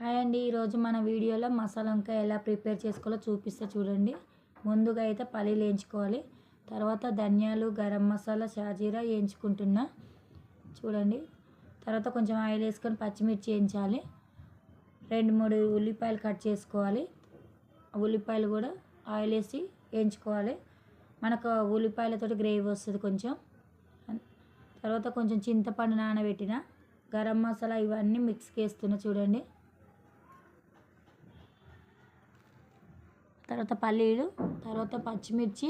Hi అండి. ఈరోజు మన వీడియోలో మసాలా వంకాయ ఎలా ప్రిపేర్ చేసుకోవాలో చూపిస్తే చూడండి. ముందుగా అయితే పల్లీలు వేయించుకోవాలి. తర్వాత ధనియాలు గరం మసాలా షాజీరా వేయించుకుంటున్నా. చూడండి. తర్వాత కొంచెం ఆయిల్ వేసుకొని పచ్చిమిర్చి వేయించాలి. రెండు మూడు ఉల్లిపాయలు కట్ చేసుకోవాలి. ఉల్లిపాయలు కూడా ఆయిల్ వేసి వేయించుకోవాలి. మనకు ఉల్లిపాయలతో గ్రేవీ వస్తుంది కొంచెం. తర్వాత కొంచెం చింతపండు నానబెట్టిన. గరం మసాలా ఇవన్నీ మిక్స్కి వేస్తున్నా చూడండి. తర్వాత పల్లీలు తర్వాత పచ్చిమిర్చి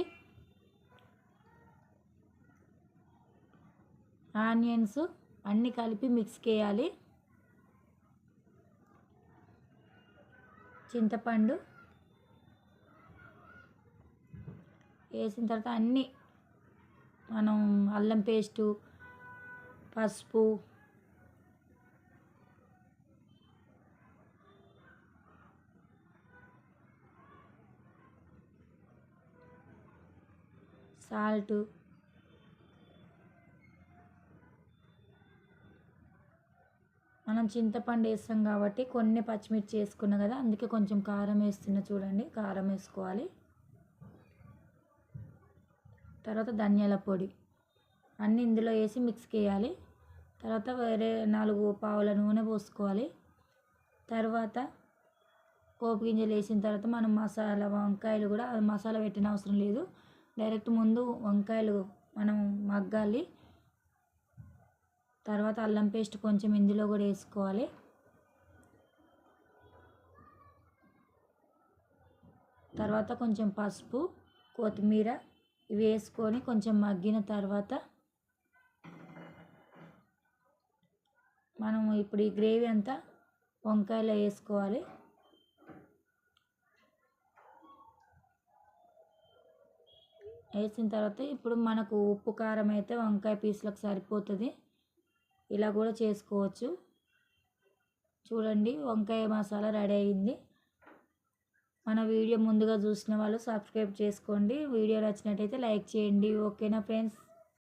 ఆనియన్స్ అన్నీ కలిపి మిక్స్ చేయాలి చింతపండు వేసిన తర్వాత అన్నీ మనం అల్లం పేస్టు పసుపు సాల్ట్. మనం చింతపండు వేస్తాం కాబట్టి కొన్ని పచ్చిమిర్చి వేసుకున్నాం కదా అందుకే కొంచెం కారం వేస్తున్నా చూడండి కారం వేసుకోవాలి. తర్వాత ధనియాల పొడి అన్నీ ఇందులో వేసి మిక్స్ చేయాలి తర్వాత వేరే నాలుగు పావుల నూనె పోసుకోవాలి. తర్వాత పోపు గింజలు వేసిన తర్వాత మనం మసాలా వంకాయలు కూడా మసాలా పెట్టిన అవసరం లేదు. డైరెక్ట్ ముందు వంకాయలు మనం మగ్గాలి. తర్వాత అల్లం పేస్ట్ కొంచెం ఇందులో కూడా వేసుకోవాలి. తర్వాత కొంచెం పసుపు కొత్తిమీర ఇవి వేసుకొని కొంచెం మగ్గిన తర్వాత మనం ఇప్పుడు ఈ గ్రేవీ అంతా వంకాయలో వేసుకోవాలి. వేసిన తర్వాత ఇప్పుడు మనకు ఉప్పు కారం అయితే వంకాయ పీసులకు సరిపోతుంది. ఇలా కూడా చేసుకోవచ్చు. చూడండి వంకాయ మసాలా రెడీ అయింది. మన వీడియో ముందుగా చూసిన వాళ్ళు సబ్స్క్రైబ్ చేసుకోండి. వీడియో నచ్చినట్టయితే లైక్ చేయండి. ఓకేనా ఫ్రెండ్స్?